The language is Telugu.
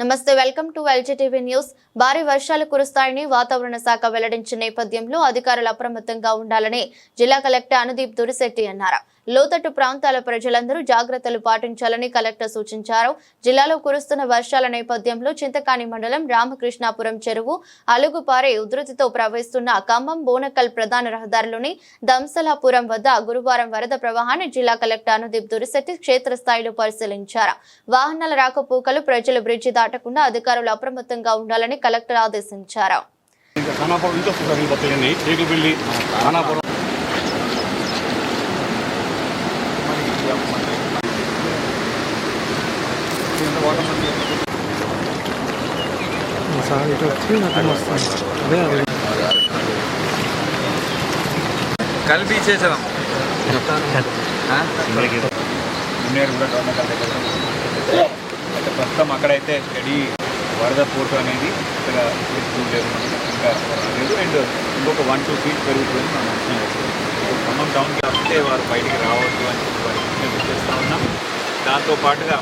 నమస్తే వెల్కమ్ టు ఎల్జీటీవీ న్యూస్. భారీ వర్షాలు కురుస్తాయని వాతావరణ శాఖ వెల్లడించిన నేపథ్యంలో అధికారులు అప్రమత్తంగా ఉండాలని జిల్లా కలెక్టర్ అనుదీప్ దురిశెట్టి అన్నారు. లోతట్టు ప్రాంతాల ప్రజలందరూ జాగ్రత్తలు పాటించాలని కలెక్టర్ సూచించారు. జిల్లాలో కురుస్తున్న వర్షాల నేపథ్యంలో చింతకాని మండలం రామకృష్ణాపురం చెరువు అలుగుపారే ఉధృతితో ప్రవహిస్తున్న ఖమ్మం బోనకల్ ప్రధాన రహదారిలోని దంసలాపురం వద్ద గురువారం వరద ప్రవాహాన్ని జిల్లా కలెక్టర్ అనుదీప్ దురిశెట్టి క్షేత్రస్థాయిలో పరిశీలించారు. వాహనాల రాకపోకలు ప్రజలు బ్రిడ్జి దాటకుండా అధికారులు అప్రమత్తంగా ఉండాలని కలెక్టర్ ఆదేశించారు. సార్ ఇటు వచ్చి వస్తాను అదే అదే కలిపి ఇచ్చేసాం కూడా గవర్నమెంట్ దగ్గర ప్రస్తుతం అక్కడైతే స్టడీ వరద పోటు అనేది ఇక్కడ ఇంకా లేదు అండ్ ఇంకొక వన్ టూ ఫీట్ పెరుగుతుంది మనం అంచనా ఖమ్మం టౌన్కి వస్తే వారు బయటికి రావద్దు అని చెప్పి వారికి చేస్తూ ఉన్నాం. దాంతో పాటుగా